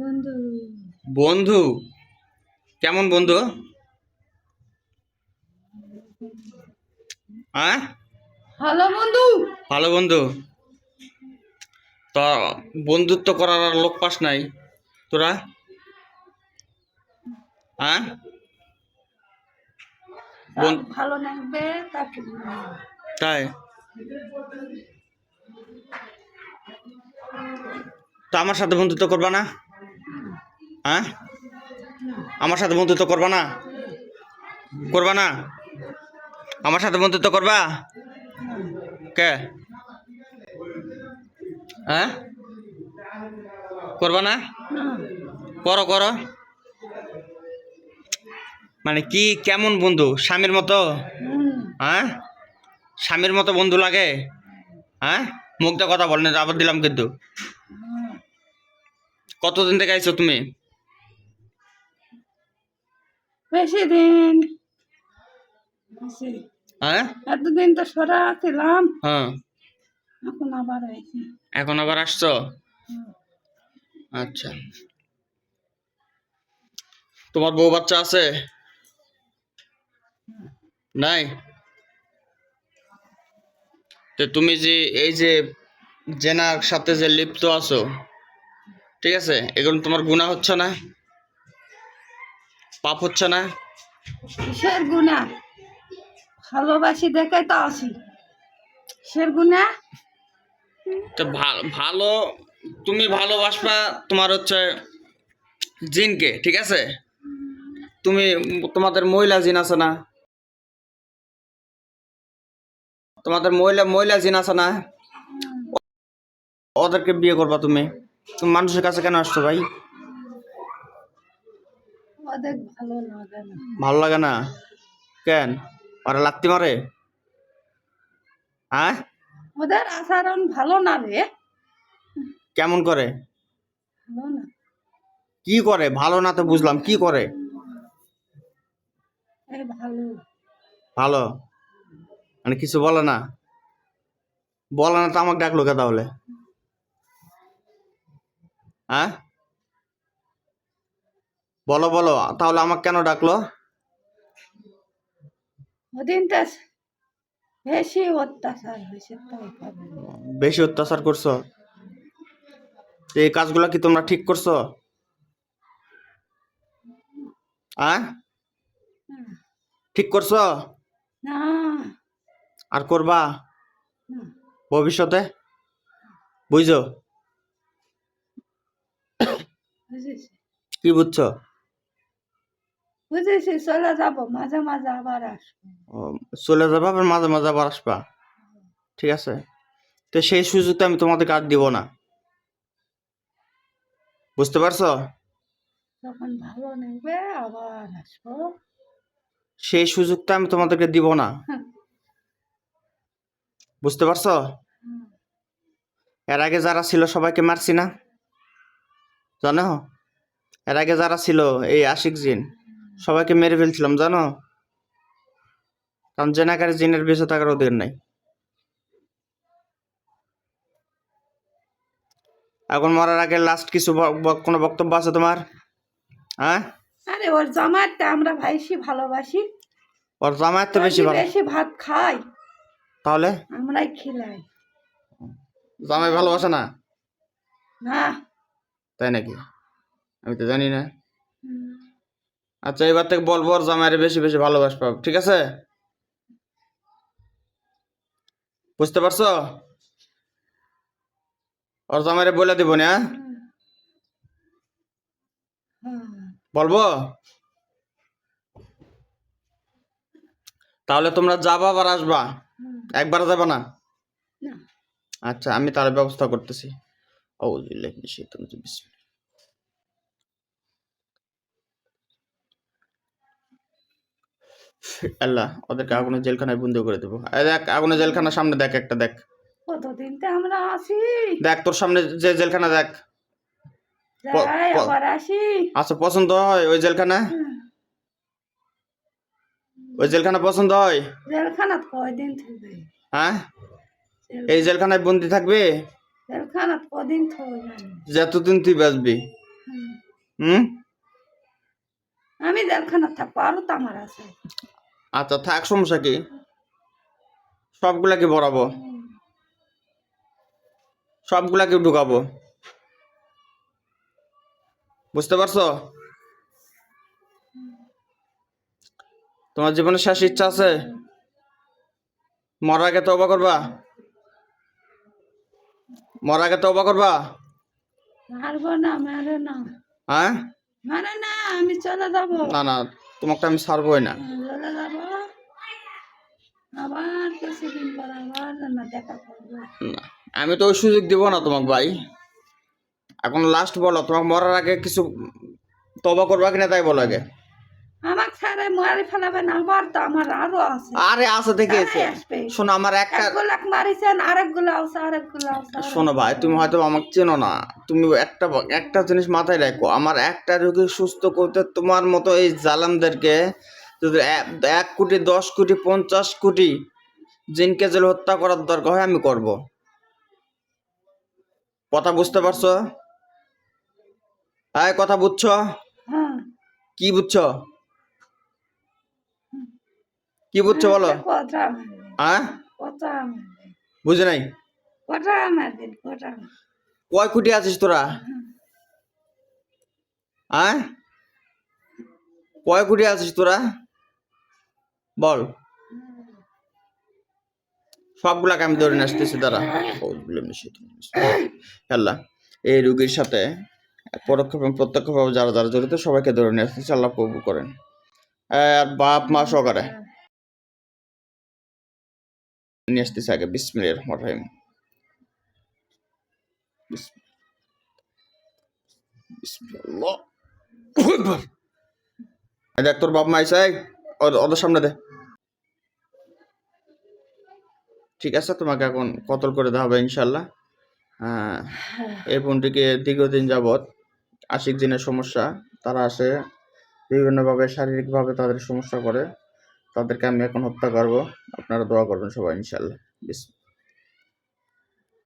বন্ধু। বন্ধু? কেমন বন্ধু? হ্যাঁ হ্যালো বন্ধু। ভালো বন্ধু। তা বন্ধুত্ব করার আর লোক পাস নাই। তোরা? হ্যাঁ ভালো লাগবে তাই? তো আমার সাথে বন্ধুত্ব করবা না? হ্যাঁ? আমার সাথে বন্ধুত্ব করবা না? করবা না? আমার সাথে বন্ধুত্ব করবা? কে? হ্যাঁ? করবা না? করো করো। মানে কি কেমন বন্ধু? স্বামীর মতো? হ্যাঁ? স্বামীর মতো বন্ধু লাগে? হ্যাঁ? মুখটা কথা বলেন আবার দিলাম কিন্তু। কতদিন থেকে আইছো তুমি? বেশি দিন হ্যাঁ? এতদিন তো সরা ছিলাম। হ্যাঁ। এখন আবার আইছি। এখন আবার আসছো? আচ্ছা। তোমার বউ বাচ্চা আছে? নাই? তো তুমি যে এই যে জেনার সাথে যে লিপ্ত আছো ঠিক আছে? এগুলো তোমার গুণা হচ্ছে না? পাপ হচ্ছে না? কিসের গুণা? ভালোবাসি দেখে তো আসি। কিসের গুণা? তো ভালো তুমি ভালোবাসবা তোমার হচ্ছে জিনকে ঠিক আছে? তুমি তোমাদের মহিলা জিন আছে না? তোমাদের মহিলা মহিলা জিন আছে না? ওদেরকে বিয়ে করবা তুমি। তুমি মানুষের কাছে কেন আসছো ভাই? ভালো লাগে না? কেন? ওরা লাত্তি মারে? হ্যাঁ? ওদের আচরণ ভালো না রে। কেমন করে? না। কি করে? ভালো না তো বুঝলাম কি করে? ভালো। ভালো? মানে কিছু বলে না? বলে না তো আমাকে ডাকলো কে তাহলে? হ্যাঁ? বলো বলো তাহলে আমাকে কেন ডাকলো? বেশি অত্যাচার হয়েছে বেশি অত্যাচার করছ? এই কাজগুলো কি তোমরা ঠিক করছ? হ্যাঁ ঠিক করছ? না। আর করবা? ভবিষ্যতে? বুঝছ। কি বুঝছ? বুঝেছি চলে যাব মাঝে মাঝে আবার আসব। চলে যাবা আবার মাঝে মাঝে আবার আসবা? ঠিক আছে। তো সেই সুযোগটা আমি তোমাদেরকে আর দিব না। বুঝতে পারছ? যখন ভালো নেবে আবার আসব। সেই সুযোগটা আমি তোমাদেরকে দিব না। বুঝতে পারছ? এর আগে যারা ছিল সবাইকে মারছি না? জানো? এর আগে যারা ছিল এই আশিক জিন। সবাইকে মেরে ফেলছিলাম জানো? কারণ জেনাকারী জিনের বেঁচে থাকার অধিকার নাই। এখন মরার আগে লাস্ট কিছু কোনো বক্তব্য আছে তোমার? হ্যাঁ? আরে ওর জামাইতে আমরা ভাইসি ভালোবাসি। ওর জামায়াত তো বেশি ভালো। বেশি ভাত খাই। তাহলে? আমরাই খিলাই। জামাই ভালোবাসে না? না। তাই নাকি? আমি তো জানি না। আচ্ছা এবার থেকে বলব ওর জামাইরে বেশি বেশি ভালোবাসবা ঠিক আছে? বুঝতে পারছ? ওর জামাইরে বলে দিব না হ্যাঁ? বলব? তাহলে তোমরা যাবা আবার আসবা? একবার যাবা না? আচ্ছা আমি তার ব্যবস্থা করতেছি। রাজিম, বিসমিল্লাহ। আল্লাহ ওদেরকে আগুনের জেলখানায় বন্দি করে দেবো। দেখ আগুনের জেলখানার সামনে দেখ একটা দেখ। কতদিন তো আমরা আসি দেখ তোর সামনে যে জেলখানা দেখ। আচ্ছা পছন্দ হয় ওই জেলখানা? ওই জেলখানা পছন্দ হয়? জেলখানাত কয়দিন থাকবে? হ্যাঁ? এই জেলখানায় বন্দি থাকবে? জেলখানাত কদিন থাকবে? যতদিন তুই বাঁচবি। হুম। হুম? আমি জেলখানা থাকব আরও তো আমার আছে। আচ্ছা থাক সমস্যা কি? সবগুলাকে ভরাবো। সবগুলা কি ঢুকাবো। বুঝতে পারছ? তোমার জীবনে শেষ ইচ্ছা আছে? মরার আগে তবা করবা? মরার আগে তবা করবা? মারবো না মারে না। হ্যাঁ? না আমি চলে যাব। না না তোমাকে আমি ছাড়বোই না। যাব আবার কিছুদিন পর আবার না দেখা করব। না, আমি তো ওই সুযোগ দিব না তোমাকে ভাই। এখন লাস্ট বলো তোমাকে মরার আগে কিছু তবা করবা কিনা তাই বলো আগে। আমার ছাড়ে মারি ফেলাবে না আবার তো আমার আরও আছে। আরে আছে দেখে শোনো আমার একটা এক গোলাক মারিছেন আরেকগুলো আছে আরেকগুলো আছে আরেক- শোনো ভাই তুমি হয়তো আমাকে চেনো না। তুমি একটা একটা জিনিস মাথায় রাখো আমার একটা রোগী সুস্থ করতে তোমার মতো এই জালামদেরকে এক- এক কোটি দশ কোটি পঞ্চাশ কোটি জিনকে জেল হত্যা করার দরকার হয় আমি করব। কথা বুঝতে পারছ? হ্যাঁ কথা বুঝছ? হ্যাঁ। কি বুঝছ? কি বুঝছ বলো? হ্যাঁ? কটা মারবেন বুঝে নাই? কয় কোটি আছিস তোরা? হ্যাঁ? কয় কোটি আছিস তোরা? বল। সবগুলাকে আমি ধরে আসতেছি তারা এই রুগীর সাথে পরোক্ষ এবং প্রত্যক্ষভাবে যারা যারা জড়িত সবাইকে ধরে নিয়ে আসতেছি আল্লাহ প্রভু করেন। আর বাপ মা সহকারে নিয়ে আসতেছি আগে। বিসমিল্লাহির রহমানির রহিম। বিসমিল্লাহ। বিসমিল্লাহ। এই দেখ তোর বাপ মা আইসা এই, ওদের সামনে দে। ঠিক আছে তোমাকে এখন কতল করে দেওয়া হবে ইনশাল্লাহ। হ্যাঁ এই ফোনটিকে দীর্ঘদিন যাবৎ আশিক দিনের সমস্যা তারা আসে বিভিন্নভাবে শারীরিকভাবে তাদের সমস্যা করে। তাদেরকে আমি এখন হত্যা করব। আপনারা দোয়া করবেন সবাই ইনশাল্লাহ। বিস